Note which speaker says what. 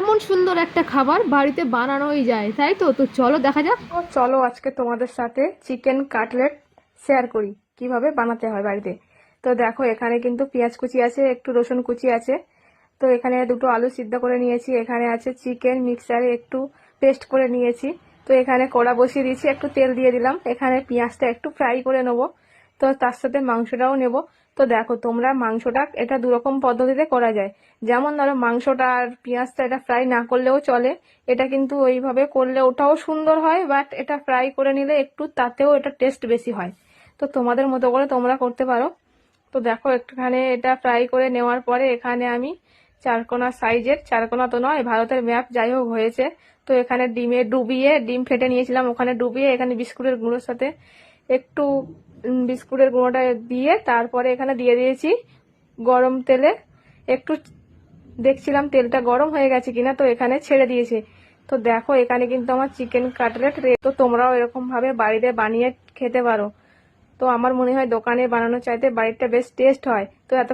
Speaker 1: এমন সুন্দর একটা খাবার বাড়িতে বানানোই যায়, তাই তো? তো চলো দেখা যাক।
Speaker 2: চলো আজকে তোমাদের সাথে চিকেন কাটলেট শেয়ার করি, কীভাবে বানাতে হয় বাড়িতে। তো দেখো, এখানে কিন্তু পেঁয়াজ কুচি আছে, একটু রসুন কুচি আছে। তো এখানে দুটো আলু সিদ্ধ করে নিয়েছি, এখানে আছে চিকেন মিক্সারে একটু পেস্ট করে নিয়েছি। তো এখানে কড়া বসিয়ে দিয়েছি, একটু তেল দিয়ে দিলাম। এখানে পেঁয়াজটা একটু ফ্রাই করে নেব। তো তার সাথে মাংসটাও নেব। তো দেখো তোমরা মাংসটা এটা দুরকম পদ্ধতিতে করা যায়। যেমন ধরো মাংসটা আর পেঁয়াজটা এটা ফ্রাই না করলেও চলে। এটা কিন্তু ওইভাবে করলে ওটাও সুন্দর হয় বাট এটা ফ্রাই করে নিলে একটু তাতেও এটা টেস্ট বেশি হয়। তো তোমাদের মতো করে তোমরা করতে পারো। তো দেখো একটুখানে এটা ফ্রাই করে নেওয়ার পরে এখানে আমি চারকোনা সাইজের, চারকোনা তো নয়, ভারতের ম্যাপ যাই হোক হয়েছে। তো এখানে ডিমে ডুবিয়ে, ডিম ফেটে নিয়েছিলাম ওখানে ডুবিয়ে, এখানে বিস্কুটের গুঁড়োর সাথে। একটু বিস্কুটের গুঁড়োটা দিয়ে তারপরে এখানে দিয়ে দিয়েছি গরম তেলে। একটু দেখছিলাম তেলটা গরম হয়ে গেছে কিনা, তো এখানে ছেড়ে দিয়েছি। তো দেখো, এখানে কিন্তু আমার চিকেন কাটলেট তো তোমরাও এরকমভাবে বাড়িতে বানিয়ে খেতে পারো। তো আমার মনে হয় দোকানে বানানো চাইতে বাড়িটা বেশ টেস্ট হয়। তো এত